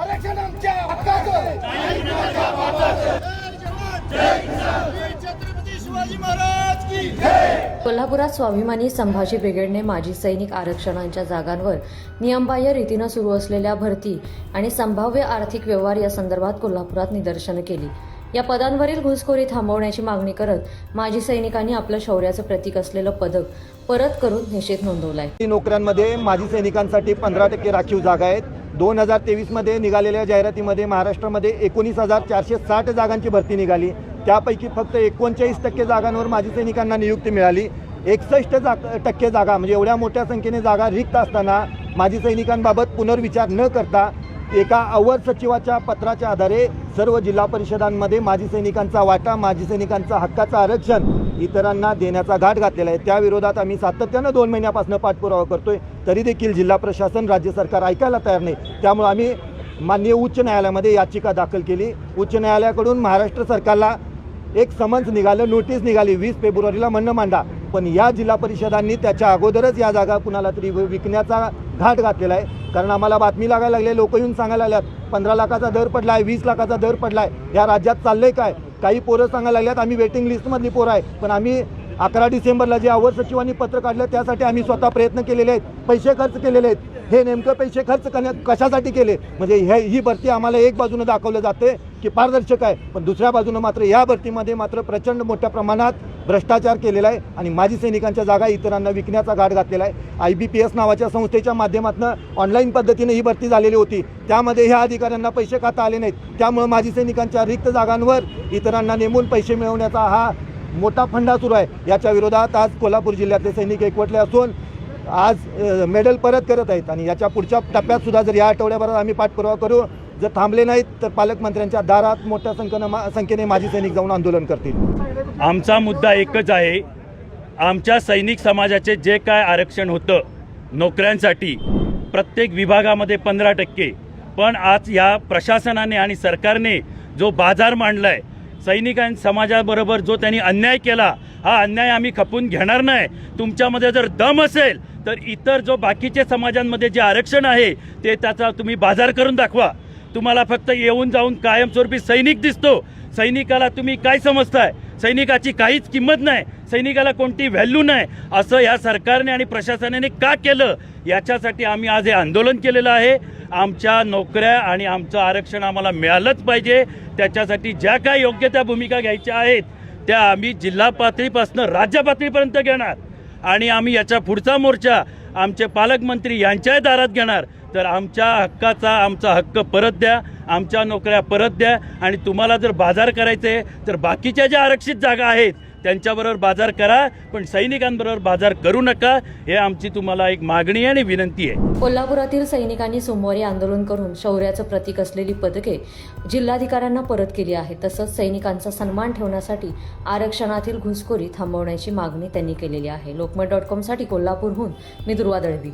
आरक्षण आमच्या कोल्हापुरात स्वाभिमानी संभाजी ब्रिगेडने माजी सैनिक आरक्षणांच्या जागांवर नियमबाह्य रीतीनं सुरू असलेल्या भरती आणि संभाव्य आर्थिक व्यवहार या संदर्भात कोल्हापुरात निदर्शनं केली. या पदांवरील घुसखोरी थांबवण्याची मागणी करत माजी सैनिकांनी आपलं शौर्याचं प्रतीक असलेलं पदक परत करून निषेध नोंदवलाय. नोकऱ्यांमध्ये माजी सैनिकांसाठी पंधरा टक्के राखीव जागा आहेत. दोन हजार तेवीसमध्ये निघालेल्या जाहिरातीमध्ये महाराष्ट्रामध्ये एकोणीस हजार चारशे साठ जागांची भरती निघाली. त्यापैकी फक्त एकोणचाळीस टक्के जागांवर माजी सैनिकांना नियुक्ती मिळाली. एकसष्ट जाग टक्के जागा म्हणजे एवढ्या मोठ्या संख्येने जागा रिक्त असताना माजी सैनिकांबाबत पुनर्विचार न करता एका अवर सचिवाच्या पत्राच्या आधारे सर्व जिल्हा परिषदांमध्ये माजी सैनिकांचा वाटा माजी सैनिकांचा हक्काचं आरक्षण इतरांना देण्याचा घाट घातलेला आहे. त्याविरोधात आम्ही सातत्यानं दोन महिन्यापासून पाठपुरावा करतोय. तरी देखील जिल्हा प्रशासन राज्य सरकार ऐकायला तयार नाही. त्यामुळे आम्ही माननीय उच्च न्यायालयामध्ये याचिका दाखल केली. उच्च न्यायालयाकडून महाराष्ट्र सरकारला एक समन्स निघालं नोटीस निघाली. वीस फेब्रुवारीला म्हणणं मांडा. पण या जिल्हा परिषदांनी त्याच्या अगोदरच या जागा कुणाला तरी विकण्याचा घाट घातलेला आहे. कारण आम्हाला बातमी लागायला लागले लोक येऊन सांगायला लागल्यात पंधरा लाखाचा दर पडला आहे वीस लाखाचा दर पडला आहे या राज्यात चाललंय काय? काही पोरं सांगायला लागल्यात आम्ही वेटिंग लिस्टमधली पोरं आहे पण आम्ही अकरा डिसेंबरला जे अवर सचिवांनी पत्र काढलं त्यासाठी आम्ही स्वतः प्रयत्न केलेले आहेत. पैसे खर्च केलेले आहेत. हे नेमकं पैसे खर्च करण्या कशासाठी केले? म्हणजे हे ही भरती आम्हाला एक बाजूनं दाखवलं जाते की पारदर्शक आहे पण दुसऱ्या बाजूनं मात्र या भरतीमध्ये मात्र प्रचंड मोठ्या प्रमाणात भ्रष्टाचार केलेला आहे आणि माजी सैनिकांच्या जागा इतरांना विकण्याचा घाट घातलेला आहे. आय बी पी एस नावाच्या संस्थेच्या माध्यमातून ऑनलाईन पद्धतीने ही भरती झालेली होती. त्यामध्ये ह्या अधिकाऱ्यांना पैसे खाता आले नाहीत. त्यामुळे माजी सैनिकांच्या रिक्त जागांवर इतरांना नेमून पैसे मिळवण्याचा हा मोठा फंडा सुरू आहे. याच्या विरोधात आज कोल्हापूर जिल्ह्यातले सैनिक एकवटले असून आज मेडल परत करत आहेत. आणि याच्या पुढच्या टप्प्यात सुद्धा जर या आठवड्याभरात आम्ही पाठपुरावा करू जर थांबले नाहीत तर पालकमंत्र्यांच्या दारात मोठ्या संख्येनं मा- संख्येने माजी सैनिक जाऊन आंदोलन करतील. आमचा मुद्दा एकच आहे. आमच्या सैनिक समाजाचे जे काय आरक्षण होतं नोकऱ्यांसाठी प्रत्येक विभागामध्ये पंधरा टक्के. पण आज या प्रशासनाने आणि सरकारने जो बाजार मांडला आहे सैनिकां समाजाबरोबर जो त्यांनी अन्याय केला हा अन्याय आम्ही खपून घेणार नाही. तुमच्यामध्ये जर दम असेल तर इतर जो बाकीचे समाजांमध्ये जे आरक्षण आहे ते त्याचा तुम्ही बाजार करून दाखवा. तुम्हाला फक्त येऊन जाऊन कायमस्वरूपी सैनिक दिसतो. सैनिकाला तुम्ही काय समजताय? सैनिकाची काहीच किंमत नाही. सैनिकाला कोणती व्हॅल्यू नाही. असं या सरकारने आणि प्रशासनाने का केलं? याच्यासाठी आम्ही आज हे आंदोलन केलेलं आहे. आमच्या नोकऱ्या आणि आमचं आरक्षण आम्हाला मिळालंच पाहिजे. त्याच्यासाठी ज्या काय योग्य त्या भूमिका घ्यायच्या आहेत त्या आम्ही जिल्हा पातळीपासून राज्य पातळीपर्यंत घेणार. आणि आम्ही याच्या पुढचा मोर्चा आमचे पालकमंत्री यांच्याही दारात घेणार. तर आमच्या हक्काचा आमचा हक्क परत द्या आमच्या नोकऱ्या परत द्या आणि तुम्हाला जर बाजार करायचे तर बाकीच्या ज्या आरक्षित जागा आहेत त्यांच्याबरोबर बाजार करा पण सैनिकांबरोबर बाजार करू नका हे आमची तुम्हाला एक मागणी आणि विनंती आहे. कोल्हापुरातील सैनिकांनी सोमवारी आंदोलन करून शौर्याचं प्रतीक असलेली पदके जिल्हाधिकाऱ्यांना परत केली आहे तसंच सैनिकांचा सन्मान ठेवण्यासाठी आरक्षणातील घुसखोरी थांबवण्याची मागणी त्यांनी केलेली आहे. लोकमत डॉट कॉमसाठी कोल्हापूरहून मी दुर्वा दळवी.